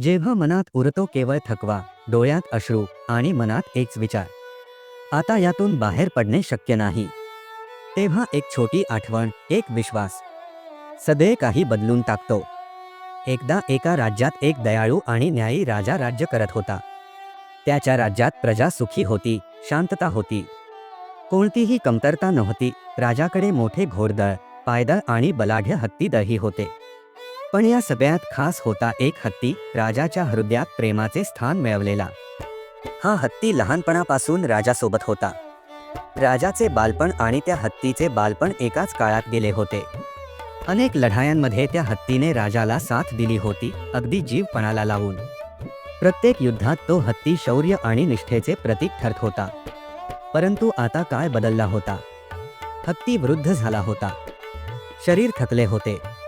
जेव्हा मनात उरतो केवळ थकवा डोळ्यात अश्रू आणि मनात एकच विचार. आता यातून बाहेर पडणे शक्य नाही. तेव्हा एक छोटी आठवण एक विश्वास. सदैव काही बदलून टाकतो. एकदा एका राज्यात एक दयाळू आणि न्यायी राजा राज्य करत होता. त्याच्या राज्यात प्रजा सुखी होती शांतता होती. कोणतीही कमतरता नव्हती. राजाकडे मोठे घोडदळ पायदळ आणि बलाढ्य हत्तीदळही होते. पण या सगळ्यात खास होता एक हत्ती राजाच्या हृदयात प्रेमाचे स्थान मिळवलेला. हा हत्ती लहानपणापासून राजासोबत होता. राजाचे बालपण आणि त्या हत्तीचे बालपण एकाच काळात गेले होते. अनेक लढायांमध्ये त्या हत्तीने राजाला साथ दिली होती अगदी जीवपणाला लावून. प्रत्येक युद्धात तो हत्ती शौर्य आणि निष्ठेचे प्रतीक ठरत होता. परंतु आता काय बदलला होता? हत्ती वृद्ध झाला होता. शरीर थकले होते.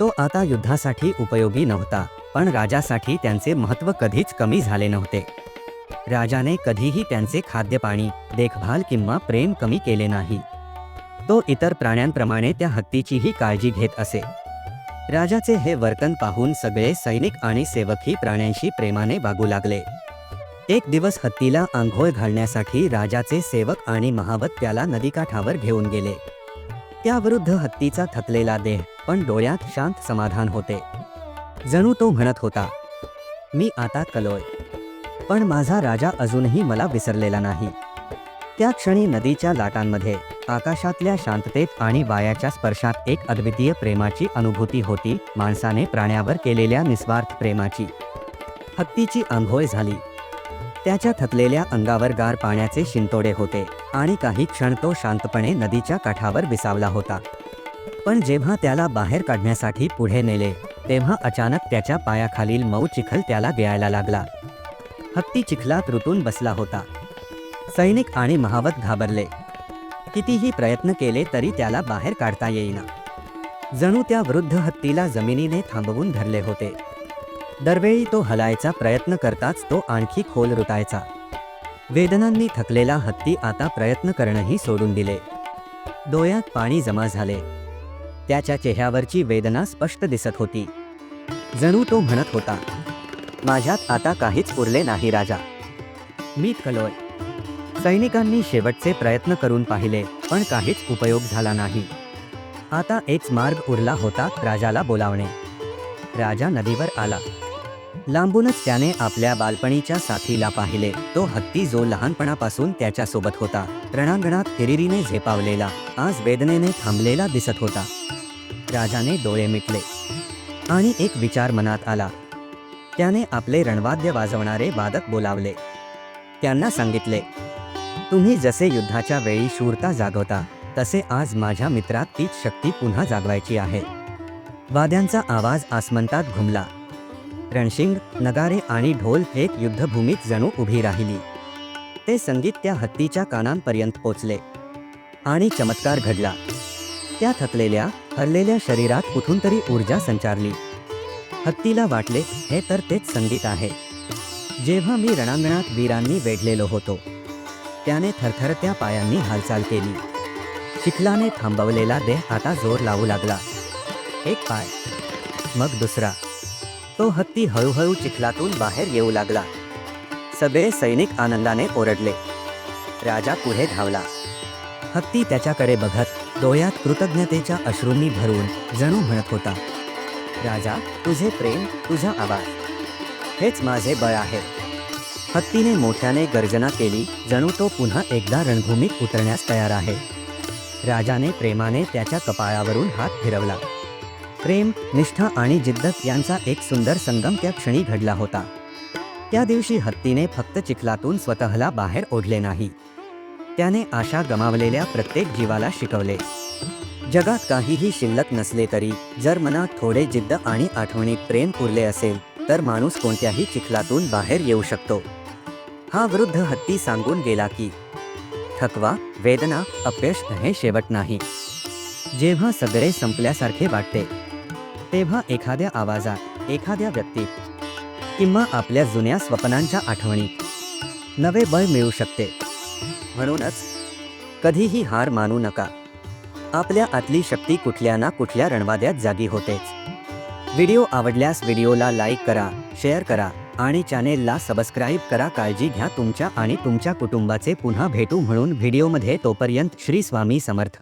तो आता युद्धासाठी उपयोगी नव्हता पण राजासाठी त्यांचे महत्त्व कधीच कमी झाले नव्हते. राजाने कधीही त्यांचे खाद्यपाणी देखभाल किंवा प्रेम कमी केले नाही. तो इतर प्राण्यांप्रमाणे त्या हत्तीचीही काळजी घेत असे. राजाचे हे वर्तन पाहून सगळे सैनिक आणि सेवकही प्राण्यांशी प्रेमाने वागू लागले. एक दिवस हत्तीला आंघोळ घालण्यासाठी राजाचे सेवक आणि महावत त्याला नदीकाठावर घेऊन गेले. त्याविरुद्ध हत्तीचा थकलेला देह पण डोळ्यात शांत समाधान होते. जणू तो म्हणत होता मी आता कलोय. पण माझा राजा अजूनही मला विसरलेला नाही. त्या क्षणी नदीच्या लाटांमध्ये आकाशातल्या शांततेत आणि वायाच्या स्पर्शात एक अद्वितीय प्रेमाची अनुभूती होती माणसाने प्राण्यावर केलेल्या निस्वार्थ प्रेमाची. हत्तीची आंघोळ झाली. त्याच्या थकलेल्या अंगावर गार पाण्याचे शिंतोडे होते आणि काही क्षण तो शांतपणे नदीच्या काठावर विसावला होता. पण जेव्हा त्याला बाहेर काढण्यासाठी पुढे नेले तेव्हा अचानक त्याच्या पायाखालील मऊ चिखल त्याला गिळायला लागला. हत्ती चिखलात रुतून बसला होता. सैनिक आणि महावत घाबरले. कितीही प्रयत्न केले तरी त्याला बाहेर काढता येईना. जणू त्या वृद्ध हत्तीला जमिनीने थांबवून धरले होते. दरवेळी तो हलायचा प्रयत्न करताच तो आणखी खोल रुतायचा. वेदनांनी थकलेला हत्ती आता प्रयत्न करणंही सोडून दिले. डोळ्यात पाणी जमा झाले. त्याच्या चेहऱ्यावरची वेदना स्पष्ट दिसत होती. जणू तो म्हणत होता माझ्यात आता काहीच उरले नाही राजा. मी कलोय सैनिकांनी शेवटचे प्रयत्न करून पाहिले पण काहीच उपयोग झाला नाही. आता एक मार्ग उरला होता राजाला बोलावणे. राजा नदीवर आला. लांबूनच त्याने आपल्या बालपणीच्या साथीला पाहिले. तो हत्ती जो लहानपणापासून त्याच्यासोबत होता रणांगणात हिरिरीने झेपावलेला आज वेदनेने थांबलेला दिसत होता. राजाने डोळे मिटले. आणि एक विचार मनात आला. त्याने आपले रणवाद्य वाजवणारे वादक बोलावले. त्यांना सांगितले तुम्ही जसे युद्धाच्या वेळी शूरता जागवता तसे आज माझ्या मित्रात तीच शक्ती पुन्हा जागवायची आहे. वाद्यांचा आवाज आसमंतात घुमला. रणशिंग नगारे आणि ढोल एक युद्धभूमीत जणू उभी राहिली. ते संगीत त्या हत्तीच्या कानांपर्यंत पोचले. आणि चमत्कार घडला. त्या थकलेल्या हरलेल्या शरीरात कुठून तरी ऊर्जा संचारली. हत्तीला वाटले हे तर तेच संगीत आहे. जेव्हा मी रणांगणात वीरांनी वेढलेलो होतो त्याने थरथरत्या पायांनी हालचाल केली. चिखलाने थांबवलेला देह आता जोर लावू लागला. एक पाय मग दुसरा. तो हत्ती हळूहळू चिखलातून बाहेर येऊ लागला. सगळे सैनिक आनंदाने ओरडले. राजा पुढे धावला. हत्ती त्याच्याकडे बघत डोळ्यात कृतज्ञतेच्या अश्रूंनी भरून जणू म्हणत होता राजा तुझे प्रेम तुझा आवाज हेच माझे बळ आहे. हत्तीने मोठ्याने गर्जना केली जणू तो पुन्हा एकदा रणभूमीत उतरण्यास तयार आहे. राजाने प्रेमाने त्याच्या कपाळावरून हात फिरवला. प्रेम निष्ठा आणि जिद्द यांचा एक सुंदर संगम त्या क्षणी घडला होता. त्या दिवशी हत्तीने फक्त चिखलातून स्वतःला बाहेर ओढले नाही. त्याने आशा गमावलेल्या प्रत्येक जीवाला शिकवले. जगात काहीही शिल्लक नसले तरी जर मनात थोडे जिद्द आणि आठवणीत प्रेम उरले असेल तर माणूस कोणत्याही चिखलातून बाहेर येऊ शकतो. हा वृद्ध हत्ती सांगून गेला की थकवा वेदना अपयश हे शेवट नाही. जेव्हा सगळे संपल्यासारखे वाटते तेव्हा एखाद्या आवाजात एखाद्या व्यक्ती किंवा आपल्या जुन्या स्वप्नांच्या आठवणी नवे बळ मिळू शकते. म्हणूनच कधीही हार मानू नका. आपल्या आतली शक्ती कुठल्या ना कुठल्या रणवाद्यात जागी होतेच. व्हिडिओ आवडल्यास व्हिडिओला लाईक करा शेअर करा आणि चॅनेलला सबस्क्राईब करा काळजी घ्या तुमच्या आणि तुमच्या कुटुंबाचे पुन्हा भेटू म्हणून व्हिडिओमध्ये तोपर्यंत श्री स्वामी समर्थ.